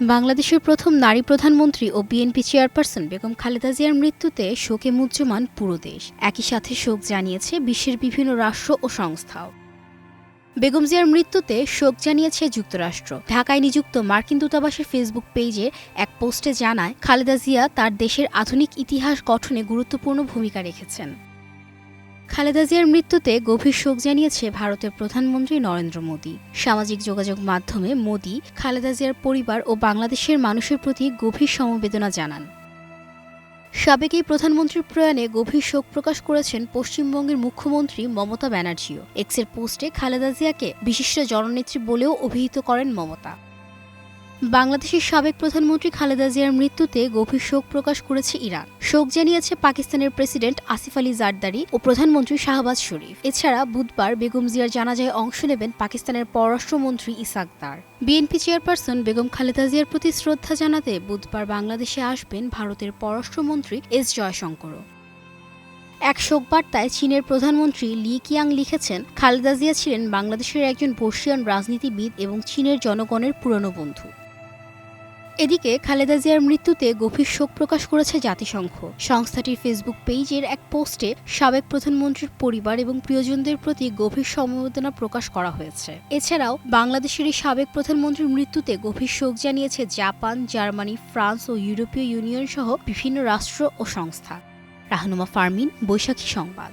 বাংলাদেশের প্রথম নারী প্রধানমন্ত্রী ও বিএনপি চেয়ারপারসন বেগম খালেদা জিয়ার মৃত্যুতে শোকে মুহ্যমান পুরো দেশ। একই সাথে শোক জানিয়েছে বিশ্বের বিভিন্ন রাষ্ট্র ও সংস্থাও। বেগম জিয়ার মৃত্যুতে শোক জানিয়েছে যুক্তরাষ্ট্র। ঢাকায় নিযুক্ত মার্কিন দূতাবাসের ফেসবুক পেজে এক পোস্টে জানায়, খালেদা জিয়া তার দেশের আধুনিক ইতিহাস গঠনে গুরুত্বপূর্ণ ভূমিকা রেখেছেন। খালেদা জিয়ার মৃত্যুতে গভীর শোক জানিয়েছে ভারতের প্রধানমন্ত্রী নরেন্দ্র মোদী। সামাজিক যোগাযোগ মাধ্যমে মোদী, খালেদা জিয়ার পরিবার ও বাংলাদেশের মানুষের প্রতি গভীর সমবেদনা জানান। সাবেক এই প্রধানমন্ত্রীর প্রয়াণে গভীর শোক প্রকাশ করেছেন পশ্চিমবঙ্গের মুখ্যমন্ত্রী মমতা ব্যানার্জিও। এক্সের পোস্টে খালেদা জিয়াকে বিশিষ্ট জননেত্রী বলেও অভিহিত করেন মমতা। বাংলাদেশের সাবেক প্রধানমন্ত্রী খালেদা জিয়ার মৃত্যুতে গভীর শোক প্রকাশ করেছে ইরান। শোক জানিয়েছে পাকিস্তানের প্রেসিডেন্ট আসিফ আলী জারদারি ও প্রধানমন্ত্রী শাহবাজ শরীফ। এছাড়া বুধবার বেগম জিয়ার জানাজায় অংশ নেবেন পাকিস্তানের পররাষ্ট্রমন্ত্রী ইসাক দার। বিএনপি চেয়ারপারসন বেগম খালেদা জিয়ার প্রতি শ্রদ্ধা জানাতে বুধবার বাংলাদেশে আসবেন ভারতের পররাষ্ট্রমন্ত্রী এস জয়শঙ্করও। এক শোক বার্তায় চীনের প্রধানমন্ত্রী লি কিয়াং লিখেছেন, খালেদা জিয়া ছিলেন বাংলাদেশের একজন বর্ষিয়ান রাজনীতিবিদ এবং চীনের জনগণের পুরনো বন্ধু। এদিকে খালেদা জিয়ার মৃত্যুতে গভীর শোক প্রকাশ করেছে জাতিসংঘ। সংস্থাটির ফেসবুক পেজের এক পোস্টে সাবেক প্রধানমন্ত্রীর পরিবার এবং প্রিয়জনদের প্রতি গভীর সমবেদনা প্রকাশ করা হয়েছে। এছাড়াও বাংলাদেশের এই সাবেক প্রধানমন্ত্রীর মৃত্যুতে গভীর শোক জানিয়েছে জাপান, জার্মানি, ফ্রান্স ও ইউরোপীয় ইউনিয়ন সহ বিভিন্ন রাষ্ট্র ও সংস্থা। রাহনুমা ফারমিন, বৈশাখী সংবাদ।